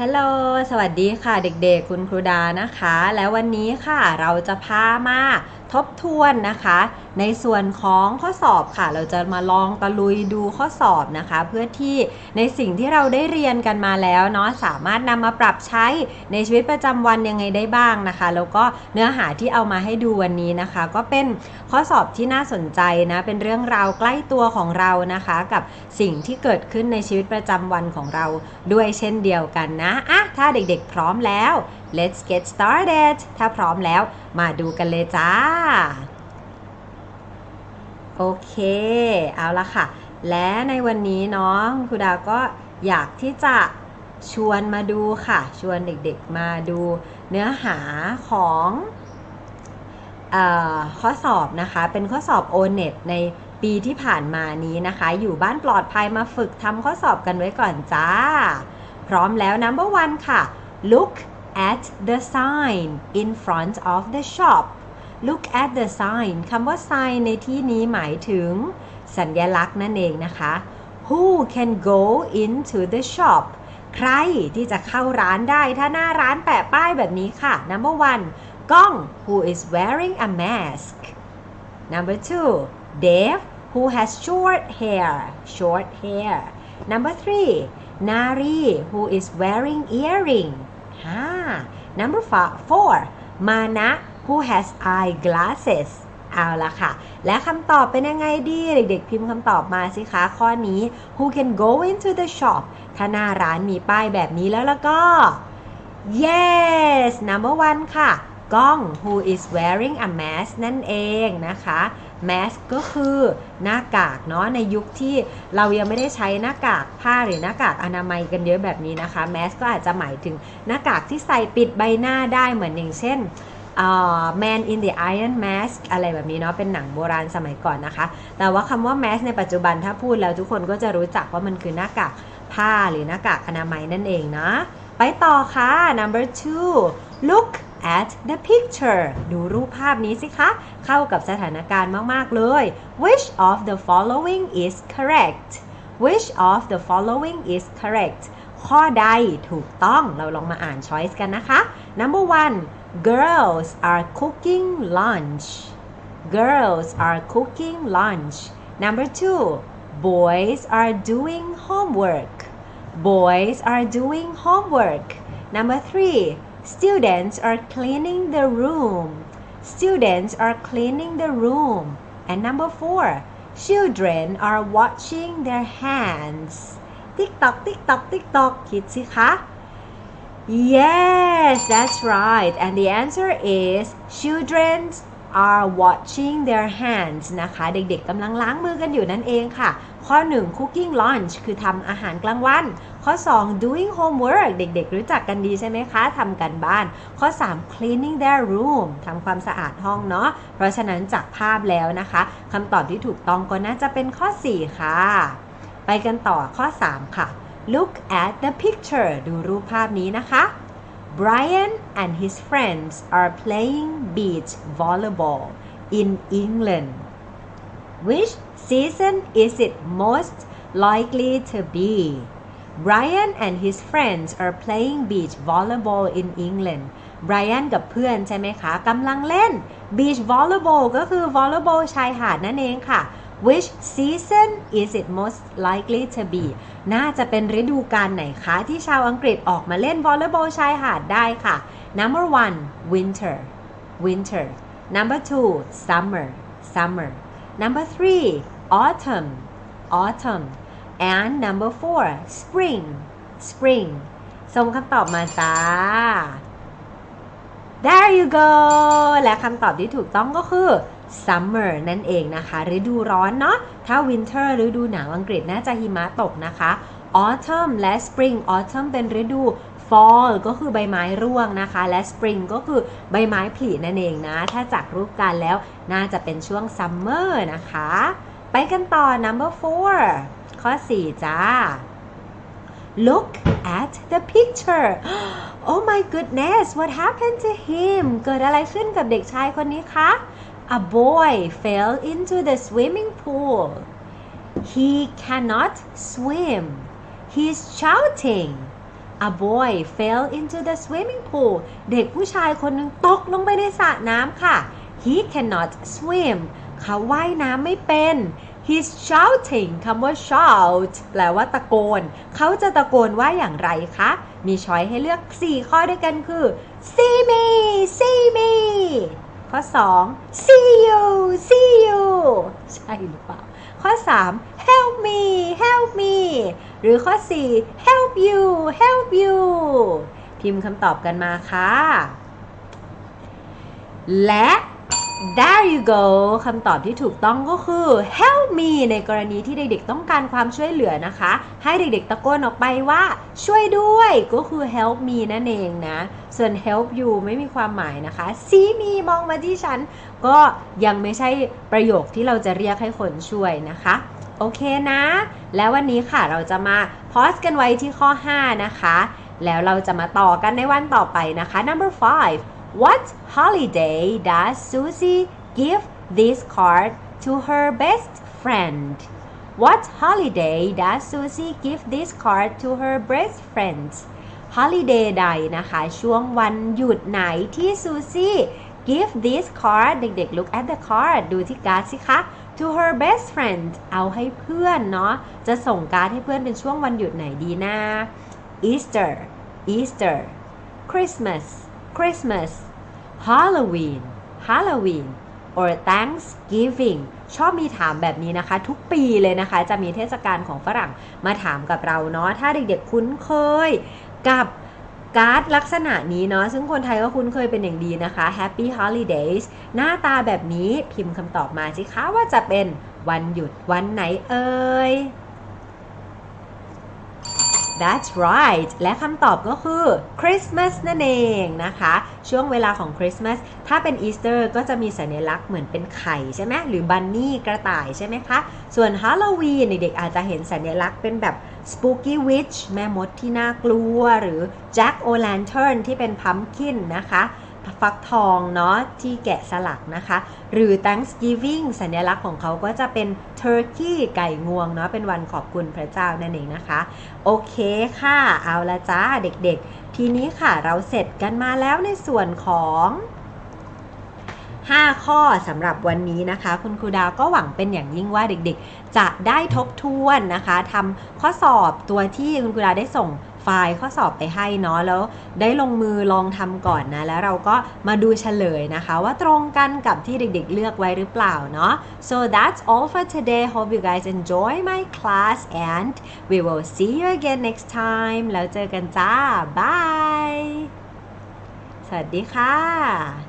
ฮัลโหล สวัสดีค่ะเด็กๆ คุณครูดานะคะ แล้ววันนี้ค่ะเราจะพามาทบทวนนะคะ ในส่วนของข้อสอบค่ะ เราจะมาลองตะลุยดูข้อสอบนะคะ เพื่อที่ในสิ่งที่เราได้เรียนกันมาแล้วเนาะสามารถนำมาปรับใช้ในชีวิตประจำวันยังไงได้บ้างนะคะ แล้วก็เนื้อหาที่เอามาให้ดูวันนี้นะคะ ก็เป็นข้อสอบที่น่าสนใจนะเป็นเรื่องราวใกล้ตัวของเรานะคะ กับสิ่งที่เกิดขึ้นในชีวิตประจำวันของเราด้วยเช่นเดียวกันนะะอะถ้าเด็กๆพร้อมแล้ว let's get started ถ้าพร้อมแล้วมาดูกันเลยจ้า โอเค เอาละค่ะ และในวันนี้น้องครูดาวก็อยากที่จะชวนมาดูค่ะ ชวนเด็กๆมาดูเนื้อหาของออข้อสอบนะคะ เป็นข้อสอบ o n e t ในปีที่ผ่านมานี้นะคะ อยู่บ้านปลอดภัยมาฝึกทำข้อสอบกันไว้ก่อนจ้า พร้อมแล้ว number one ค่ะ look at the sign in front of the shop look at the sign คำว่า sign ในที่นี้หมายถึง สัญญลักษณ์นั่นเองนะคะ who can go into the shop ใครที่จะเข้าร้านได้ถ้าหน้าร้านแปะป้ายแบบนี้ค่ะ number one กล้อง who is wearing a mask number two Dave who has short hair short hair number three Nari who is wearing earring ห้า number four มานะ who has eyeglasses เอาละค่ะ และคำตอบเป็นยังไงดี เด็กๆ พิมพ์คำตอบมาสิคะ ข้อนี้ who can go into the shop ถ้าหน้าร้านมีป้ายแบบนี้แล้วแล้วก็ yes number one ค่ะ ก้อง who is wearing a mask นั่นเองนะคะ mask ก็คือหน้ากากเนาะในยุคที่เรายังไม่ได้ใช้หน้ากากผ้าหรือหน้ากากอนามัยกันเยอะแบบนี้นะคะ mask ก็อาจจะหมายถึงหน้ากากที่ใส่ปิดใบหน้าได้เหมือนอย่างเช่น uh, Man in the Iron Mask อะไรแบบนี้เนาะเป็นหนังโบราณสมัยก่อนนะคะ แต่ว่าคำว่า mask ในปัจจุบันถ้าพูดแล้วทุกคนก็จะรู้จักว่ามันคือหน้ากากผ้าหรือหน้ากากอนามัยนั่นเองนะ ไปต่อค่ะ number two look at the picture ดูรูปภาพนี้สิคะ เข้ากับสถานการณ์มาก ๆ เลย which of the following is correct which of the following is correct ข้อใดถูกต้องเราลองมาอ่าน choice กันนะคะ number one girls are cooking lunch girls are cooking lunch number two boys are doing homework boys are doing homework number three students are cleaning the room students are cleaning the room and number four children are washing their hands ติ๊กตอกติ๊กตอกติ๊กตอกคิดสิคะ Yes, that's right. And the answer is children are washing their hands นะคะ เด็กๆกำลังล้างมือกันอยู่นั่นเองค่ะ ข้อ 1 cooking lunch คือทำอาหารกลางวัน ข้อ 2 doing homework เด็กๆ รู้จักกันดีใช่ไหมคะทำกันบ้าน ข้อ 3 cleaning their room ทำความสะอาดห้องเนาะเพราะฉะนั้นจากภาพแล้วนะคะคำตอบที่ถูกต้องก็น่าจะเป็นข้อ 4 ค่ะ ไปกันต่อข้อ 3 ค่ะ Look at the picture ดูรูปภาพนี้นะคะ Brian and his friends are playing beach volleyball in England. Which season is it most likely to be? Brian and his friends are playing beach volleyball in England. Brian กับเพื่อนใช่ไหมคะกำลังเล่น beach volleyball ก็คือ volleyball ชายหาดนั่นเองค่ะ Which season is it most likely to be น่าจะเป็นฤดูกาลไหนคะที่ชาวอังกฤษออกมาเล่นวอลเลย์บอลชายหาดได้ค่ะ Number one winter winter Number two summer summer Number three autumn autumn And number four spring spring ส่งคำตอบมาจ้า There you go และคำตอบที่ถูกต้องก็คือ summer นั่นเองนะคะ ฤดูร้อนเนาะ ถ้า winter ฤดูหนาวอังกฤษน่าจะหิมะตกนะคะ autumn และ spring autumn เป็นฤดู fall ก็คือใบไม้ร่วงนะคะ และ spring ก็คือใบไม้ผลินั่นเองนะ ถ้าจากรูปการแล้วน่าจะเป็นช่วง summer นะคะ ไปกันต่อ number four ข้อ 4 จ้า Look at the picture Oh my goodness what happened to him เกิดอะไรขึ้นกับเด็กชายคนนี้คะ A boy fell into the swimming pool He cannot swim He's shouting a boy fell into the swimming pool เด็กผู้ชายคนหนึ่งตกลงไปในสระน้ำค่ะ he cannot swim เขาว่ายน้ำไม่เป็น he's shouting คำว่า shout แปลว่าตะโกน เขาจะตะโกนว่าอย่างไรคะ มีช้อยให้เลือก 4 ข้อด้วยกันคือ see me see me ข้อ 2 see you see you ใช่หรือเปล่า ข้อ 3 help me help me หรือข้อ 4 help you help you พิมพ์คำตอบกันมาค่ะ และ there you go คำตอบที่ถูกต้องก็คือ help me ในกรณีที่เด็กๆต้องการความช่วยเหลือนะคะ ให้เด็กๆตะโกนออกไปว่าช่วยด้วยก็คือ help me นั่นเองนะ ส่วน help you ไม่มีความหมายนะคะ see me มองมาที่ฉัน ก็ยังไม่ใช่ประโยคที่เราจะเรียกให้คนช่วยนะคะ โอเคนะ แล้ววันนี้ค่ะเราจะมาพอสกันไว้ที่ข้อ 5 นะคะ แล้วเราจะมาต่อกันในวันต่อไปนะคะ number five What holiday does Susie give this card to her best friend What holiday does Susie give this card to her best friend holiday ใดนะคะ ช่วงวันหยุดไหนที่ซูซี่ give this card เด็กๆ look at the card ดูที่การ์ดสิคะ to her best friend เอาให้เพื่อนเนาะ จะส่งการ์ดให้เพื่อนเป็นช่วงวันหยุดไหนดีนะ Easter Easter Christmas Christmas Halloween Halloween or Thanksgiving ชอบมีถามแบบนี้นะคะ ทุกปีเลยนะคะ จะมีเทศกาลของฝรั่งมาถามกับเราเนาะถ้าเด็กๆคุ้นเคยกับการ์ดลักษณะนี้เนาะซึ่งคนไทยก็คุ้นเคยเป็นอย่างดีนะคะ Happy Holidays หน้าตาแบบนี้พิมพ์คำตอบมาสิคะว่าจะเป็นวันหยุดวันไหนเอ่ย That's right และคำตอบก็คือ Christmas นั่นเองนะคะ ช่วงเวลาของ Christmas ถ้าเป็น Easter ก็จะมีสัญลักษณ์เหมือนเป็นไข่ใช่ไหมหรือบันนี่กระต่ายใช่ไหมคะ ส่วน Halloween เด็กๆอาจจะเห็นสัญลักษณ์เป็นแบบ Spooky Witch แม่มดที่น่ากลัว หรือ Jack o' Lantern ที่เป็นพัมคินนะคะ ฟักทองเนาะที่แกะสลักนะคะ หรือ Thanksgiving สัญลักษณ์ของเขาก็จะเป็น Turkey ไก่งวงเนาะเป็นวันขอบคุณพระเจ้านั่นเองนะคะ โอเคค่ะ เอาละจ้าเด็กๆ ทีนี้ค่ะเราเสร็จกันมาแล้วในส่วนของ 5 ข้อสำหรับวันนี้นะคะ คุณครูดาวก็หวังเป็นอย่างยิ่งว่าเด็กๆ จะได้ทบทวนนะคะทำข้อสอบตัวที่คุณครูดาวได้ส่ง ไฟล์ข้อสอบไปให้เนาะแล้วได้ลงมือลองทำก่อนนะ แล้วเราก็มาดูเฉลยนะคะ ว่าตรงกันกับที่เด็กๆเลือกไว้หรือเปล่าเนาะ so that's all for today hope you guys enjoy my class and we will see you again next time แล้วเจอกันจ้า bye สวัสดีค่ะ